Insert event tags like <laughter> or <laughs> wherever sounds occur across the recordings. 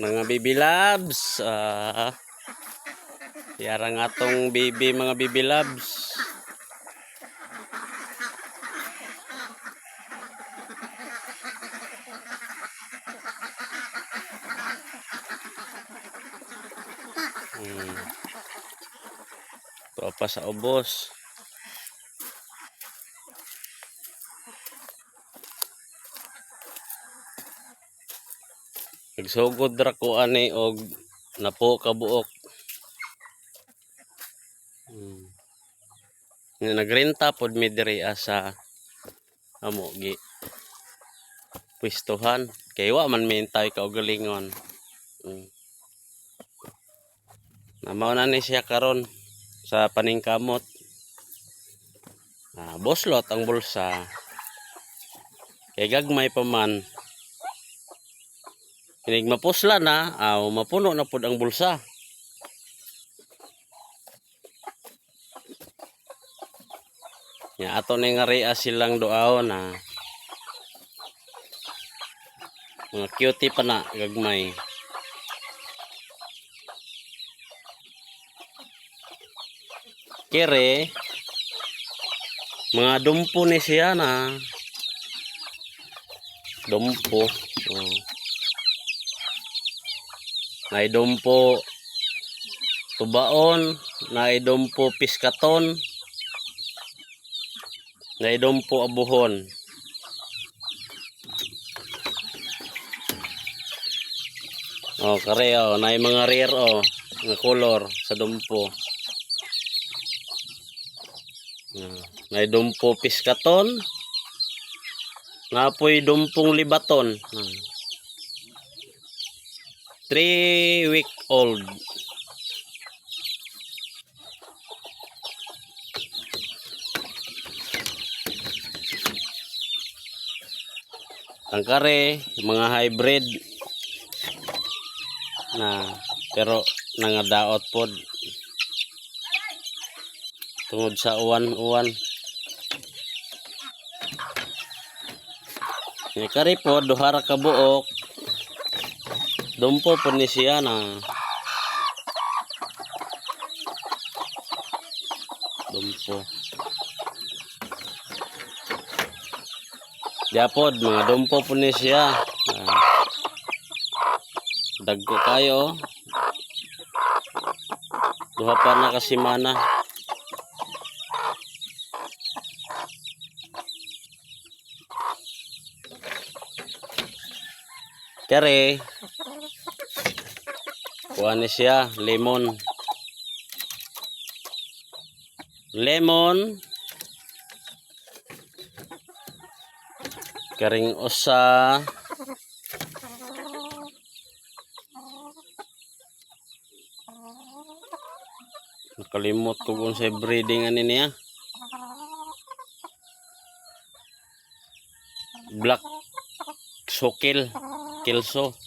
Mga baby loves. Ah, yarang atong baby mga baby loves. Hmm. Ito sa ubos. Nagsugod ra ko ani og napo kabuok. Hmm. Nga Nagrenta pod mi diri asa amo gi pwestuhan kay wa man mintay ka og galingon. Hmm. Namaw na ni siya karon sa paningkamot. Ah, boslot ang bulsa. Kay gagmay pa man. Kinig mapusla na, aw mapuno na pud ang bulsa. Ya ato ni nga rea silang doaw na mga cutie pa na gagmay. Kere mga dumpo ni siya na dumpo. Oh naidumpo tubaon, naidumpo piskaton, naidumpo abuhon. Oh, kare oh, na mga rear oh, nga color sa dumpo. Hmm, May dumpo piskaton. Napoy dumpong libaton. Hmm. 3 week old. Tangkare, mga hybrid na pero nangadaot pod tungod sa uwan-uwan. Kare po, duhara ka buok. Dumpo po siya na. Dumpo Diapod, mga dumpo po ni siya. Ah. Dagko kayo Duha pa na kasimana Kere Kuha ni siya, lemon. Lemon. Karing usa. Nakalimot ko kung sa breeding ani niya. Black sokil, kilso.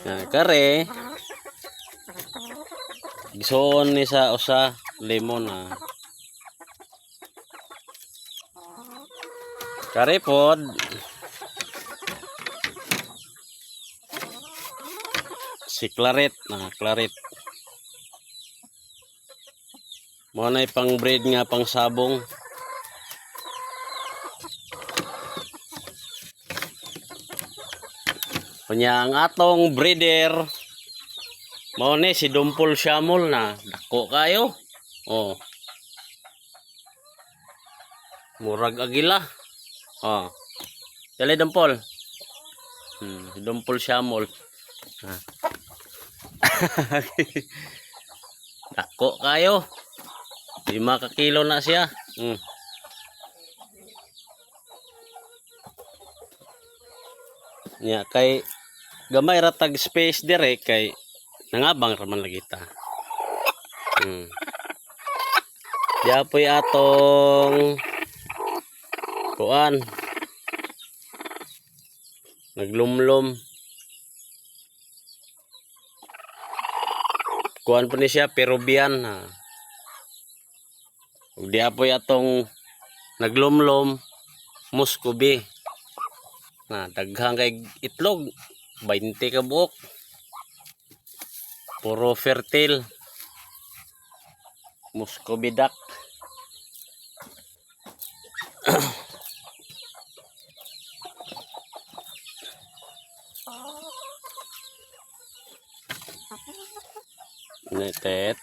Nah, kare. Gisuon ni sa usa lemon ah. Kare pod. Si claret, nah claret. Mo na pang breed nga pang sabong. Kanya ang atong breeder mao ni si Dumpol Shamol na dako kayo. Oh. Murag agila. Oh. Dali Dumpol. Hmm, si Dumpol Shamol. Ha. <laughs> dako kayo. Lima ka kilo na siya. Hmm. Nya kay gamay ratag space dire kay nangabang raman lagi ta. Hmm. Diapoy atong kuan. Naglumlum. Kuan po ni siya. Ug diapoy atong naglumlum Muscovy. Na daghang kay itlog 20 ka buok. Puro fertile. Muscovy <coughs> duck. Netet.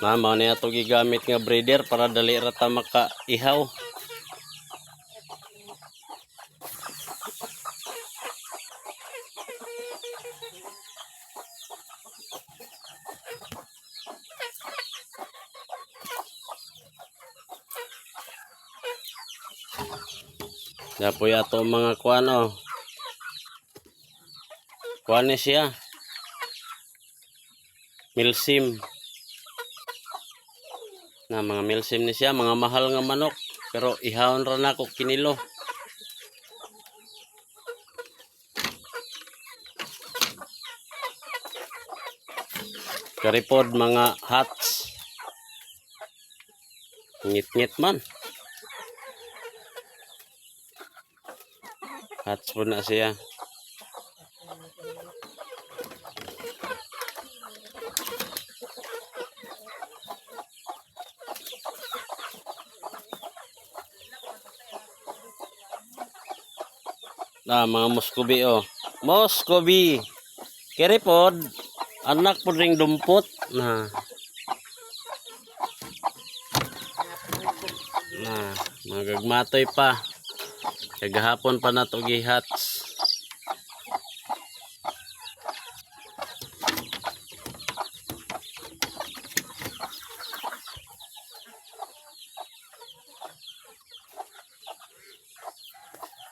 Na mao ato gigamit nga breeder para dali ra ta maka ihaw. Dapoy ato mga kuan oh. Kuan siya. Milsim. Na mga milsim ni siya, mga mahal nga manok. Pero ihawon ra nako kinilo. Karipod mga hats. Ngit-ngit man. Hats po na siya. Ah, mga Muscovy oh. Muscovy. Kere pod. Anak po ring dumpot. Na. Na, mga gagmatoy pa. Kagahapon pa na to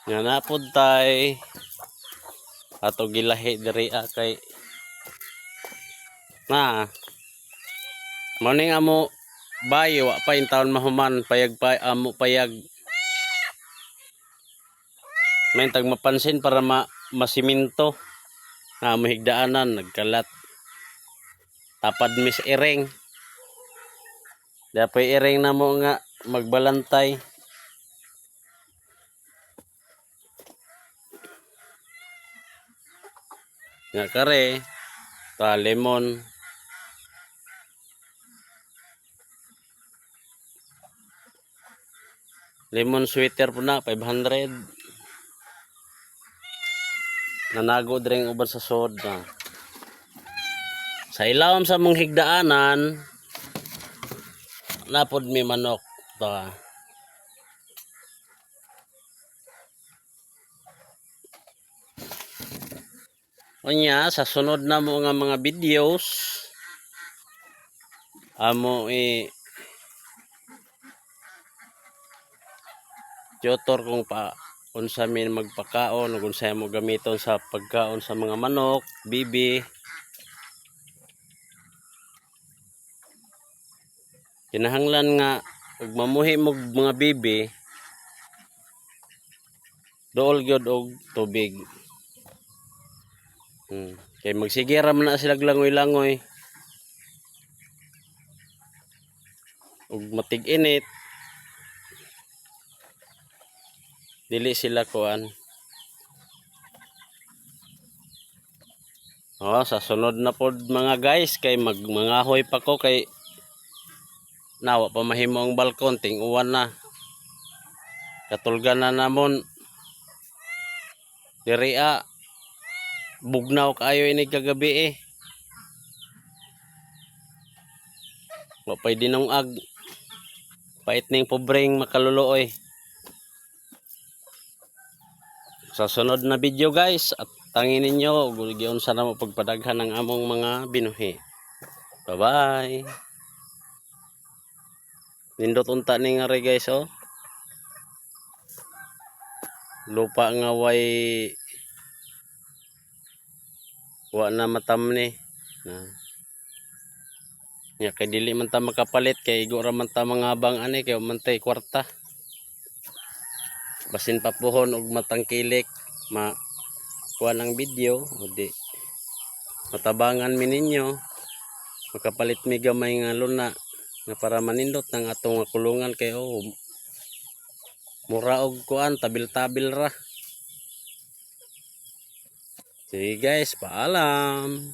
Nga napod tay. Ato gilahi diri ah, kay na mo ning amo bayo wa pa in taon mahuman payag pa amo payag. May tag mapansin para ma masiminto. Na mahigdaanan nagkalat. Tapad mis ireng dapat ireng na mo nga magbalantay nga kare ta lemon. Lemon sweater po na 500 nanago dring uban sa sod na. Sa ilawom sa mong higdaanan napod mi manok ta Unya, sa sunod na mo nga mga videos, amo i tutor kung pa unsa min magpakaon ug unsa mo gamiton sa pagkaon sa mga manok, bibi. Kinahanglan nga ug mamuhi mo mga bibi dool gyud og tubig. Hmm. Kay magsigira man na sila langoy-langoy. Ug matig init. Dili sila kuan. Oh, sa sunod na pod mga guys kay mag mangahoy pa ko kay nawa pa mahimo ang balkon ting uwan na. Katulgan na namon diri ah, bugnaw kayo ini kagabi eh. Wapay dinong ag. Pait ning pobreng makaluluoy. Sa sunod na video guys, at tangin ninyo, gulgiyon sana mo pagpadaghan ng among mga binuhi. Bye-bye. Nindot unta ni nga guys oh. Lupa nga way wa na matam ni. Na. Nya kay dili man ta makapalit kay igo ra man ta mga bang ani kay man tay kwarta. Basin pa puhon og matangkilik ma kuha ng video o di matabangan mi ninyo. Makapalit mi gamay nga luna nga para manindot ng atong nga kulungan kay oh mura og kuan tabil-tabil ra Sige guys, paalam.